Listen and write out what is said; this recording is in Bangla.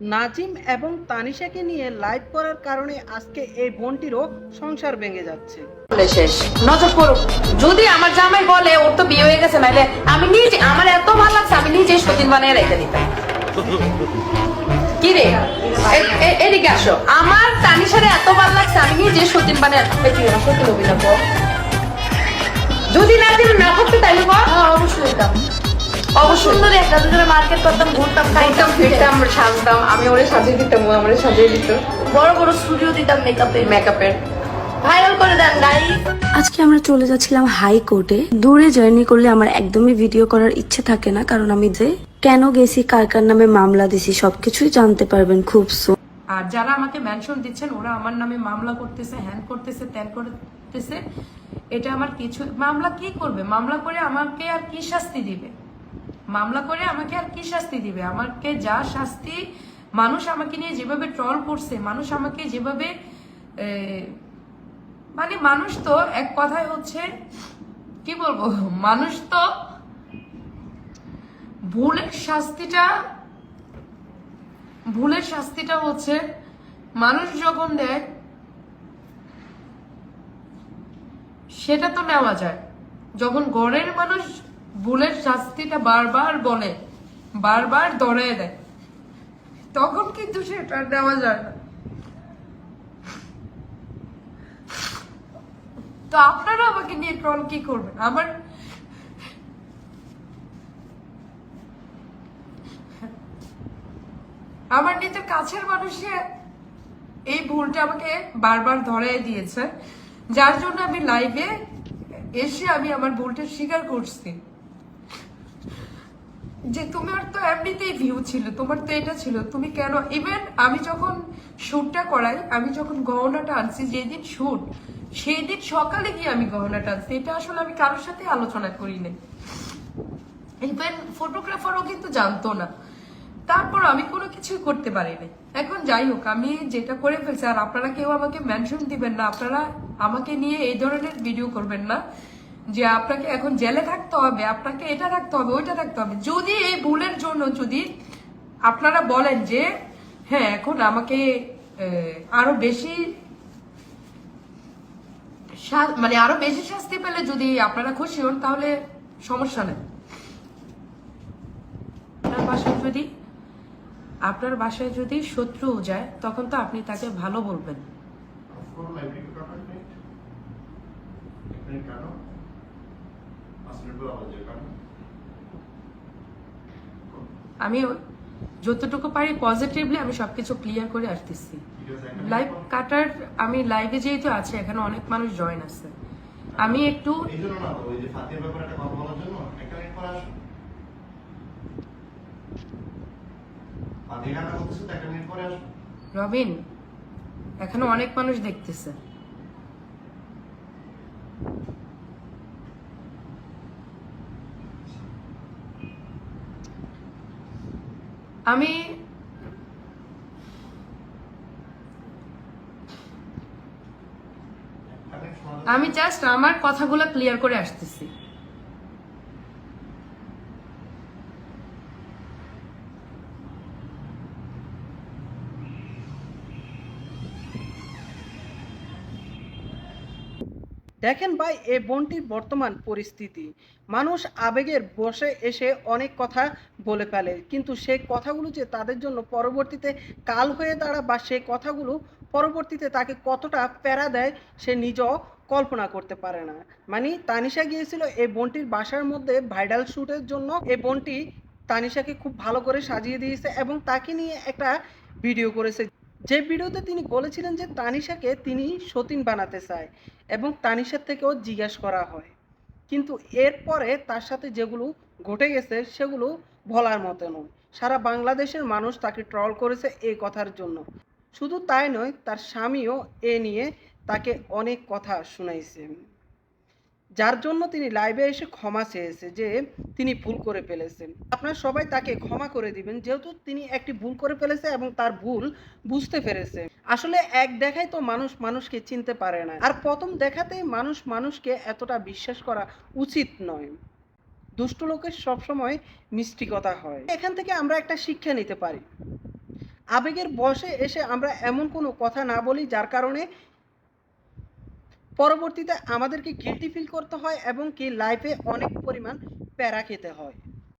নাজিম এবং তানিশাকে নিয়ে লাইভ করার কারণে আজকে এই বোনটিরও সংসার ভেঙে যাচ্ছে। শেষ। নজর পড়ুক। যদি আমার জামাই বলে ওর তো বিয়ে হয়ে গেছে নাহলে আমি নিজে আমার এত ভালো লাগছে আমি নিজে সতীন বানিয়ে রেখে দিতাম। কি রে? এ- এ- এদিকে আসো। আমার তানিশারে এত ভালো লাগছে আমি নিজে সতীন বানিয়ে সতীন হবি যদি না দিন না থাকতে তাইলে বল। হ্যাঁ অবশ্যই হইতাম অবশ্যই। সুন্দর একটা দুজনে মার্কেট করতাম ঘুরতাম খাইতাম ফিরতাম সাজতাম আমি ওরে সাজিয়ে দিতাম ও আমারে সাজিয়ে দিত। বড় বড় স্টুডিও দিতাম মেকআপে মেকআপের ভাইরাল করে দেন গাইস আজকে আমরা চলে যাচ্ছিলাম হাইকোর্টে দূরে জার্নি করলে আমার একদমই ভিডিও করার ইচ্ছে থাকে না কারণ আমি যে কেন গেছি কার কার নামে মামলা দিছি সবকিছুই জানতে পারবেন খুব সুন আর যারা আমাকে মেনশন দিচ্ছেন ওরা আমার নামে মামলা করতেছে হ্যান করতেছে ত্যান করতেছে। এটা আমার কিছু মামলা কি করবে? মামলা করে আমাকে আর কি শাস্তি দিবে? মামলা করে আমাকে আর কি শাস্তি দিবে? আমাকে যা শাস্তি মানুষ আমাকে নিয়ে যেভাবে ট্রল করছে, মানুষ আমাকে যেভাবে মানে মানুষ তো এক কথায় হচ্ছে, কি বলব? মানুষ তো ভুলের শাস্তিটা ভুলের শাস্তিটা হচ্ছে মানুষ যখন দেয়, সেটা তো নেওয়া যায়। যখন গড়ের মানুষ ভুলের শাস্তিটা বারবার বলে, বারবার দড়ায় দেয়। তখন কিন্তু সেটা নেওয়া যায় না। তো আপনারা আমাকে নিয়ে ট্রল কি করবেন? আমার আমার নিজের কাছের মানুষে এই ভুলটা আমাকে বারবার ধরাই দিয়েছে। যার জন্য আমি লাইভে এসে আমি আমার ভুলটা স্বীকার করছি। যে তোমার তো এমনিতেই ভিউ ছিল, তোমার তো এটা ছিল। তুমি কেন? ইভেন আমি যখন শ্যুটটা করাই, আমি যখন গহনাটা আনছি, যেদিন শ্যুট সেই দিন সকালে গিয়ে আমি গহনাটা আনছি। এটা আসলে আমি কারোর সাথে আলোচনা করি নাই ইভেন ফটোগ্রাফারও কিন্তু জানতো না। তারপর আমি কোনো কিছুই করতে পারিনি। এখন যাই হোক, আমি যেটা করে ফেলছি, আর আপনারা কেউ আমাকে মেনশন দিবেন না, আপনারা আমাকে নিয়ে এই ধরনের ভিডিও করবেন না। যে আপনাকে এখন জেলে থাকতে হবে, আপনাকে এটা থাকতে হবে, ওইটা থাকতে হবে। যদি এই ভুলের জন্য যদি আপনারা বলেন যে হ্যাঁ এখন আমাকে আরও বেশি মানে আরও বেশি শাস্তি পেলে যদি আপনারা খুশি হন, তাহলে সমস্যা নেই। আপনার বাসায় যদি, আপনার বাসায় যদি শত্রু যায়, তখন তো আপনি তাকে ভালো বলবেন। আমি যতটুকু পারি পজিটিভলি আমি সবকিছু ক্লিয়ার করে আসতেছি। লাইভ কাটার, আমি লাইভে যেহেতু আছে, এখানে অনেক মানুষ জয়েন আছে। আমি একটু রবিন এই অনেক মানুষ ওই যে ফাতির ব্যাপারে একটা কথা বলার জন্য একটা মিনিট পর আসো ফাতির গানটা বলতেছো তো একটা মিনিট পরে আসো রবিন এখানে অনেক মানুষ দেখতেছে আমি? আমি জাস্ট আমার কথাগুলো ক্লিয়ার করে আসতেছি দেখেন ভাই এই বোনটির বর্তমান পরিস্থিতি। মানুষ আবেগের বসে এসে অনেক কথা বলে ফেলে, কিন্তু সেই কথাগুলো যে তাদের জন্য পরবর্তীতে কাল হয়ে দাঁড়া বা সেই কথাগুলো পরবর্তীতে তাকে কতটা প্যারা দেয়, সে নিজেও কল্পনা করতে পারে না। মানে তানিশা গিয়েছিল এই বোনটির বাসার মধ্যে ভাইরাল শ্যুটের জন্য। এই বোনটি তানিশাকে খুব ভালো করে সাজিয়ে দিয়েছে এবং তাকে নিয়ে একটা ভিডিও করেছে। যে ভিডিওতে তিনি বলেছিলেন যে তানিশাকে তিনি সতীন বানাতে চায় এবং তানিশার থেকেও জিজ্ঞাসা করা হয়। কিন্তু এরপরে তার সাথে যেগুলো ঘটে গেছে সেগুলো বলার মতো নয়। সারা বাংলাদেশের মানুষ তাকে ট্রল করেছে এই কথার জন্য। শুধু তাই নয়, তার স্বামীও এ নিয়ে তাকে অনেক কথা শুনাইছে। যার জন্য তিনি লাইভে এসে ক্ষমা চেয়েছে যে তিনি ভুল করে ফেলেছেন। আপনারা সবাই তাকে ক্ষমা করে দিবেন, যেহেতু তিনি একটি ভুল করে ফেলেছে এবং তার ভুল বুঝতে পেরেছে। আসলে এক দেখায় তো মানুষ মানুষকে চিনতে পারে না, আর প্রথম দেখাতেই মানুষ মানুষকে এতটা বিশ্বাস করা উচিত নয়। দুষ্ট লোকের সবসময় মিষ্টি কথা হয়। এখান থেকে আমরা একটা শিক্ষা নিতে পারি। আবেগের বসে এসে আমরা এমন কোনো কথা না বলি যার কারণে পরবর্তীতে আমাদেরকে গিলটি ফিল করতে হয় এবং কি লাইফে অনেক পরিমাণ প্যারা খেতে হয়।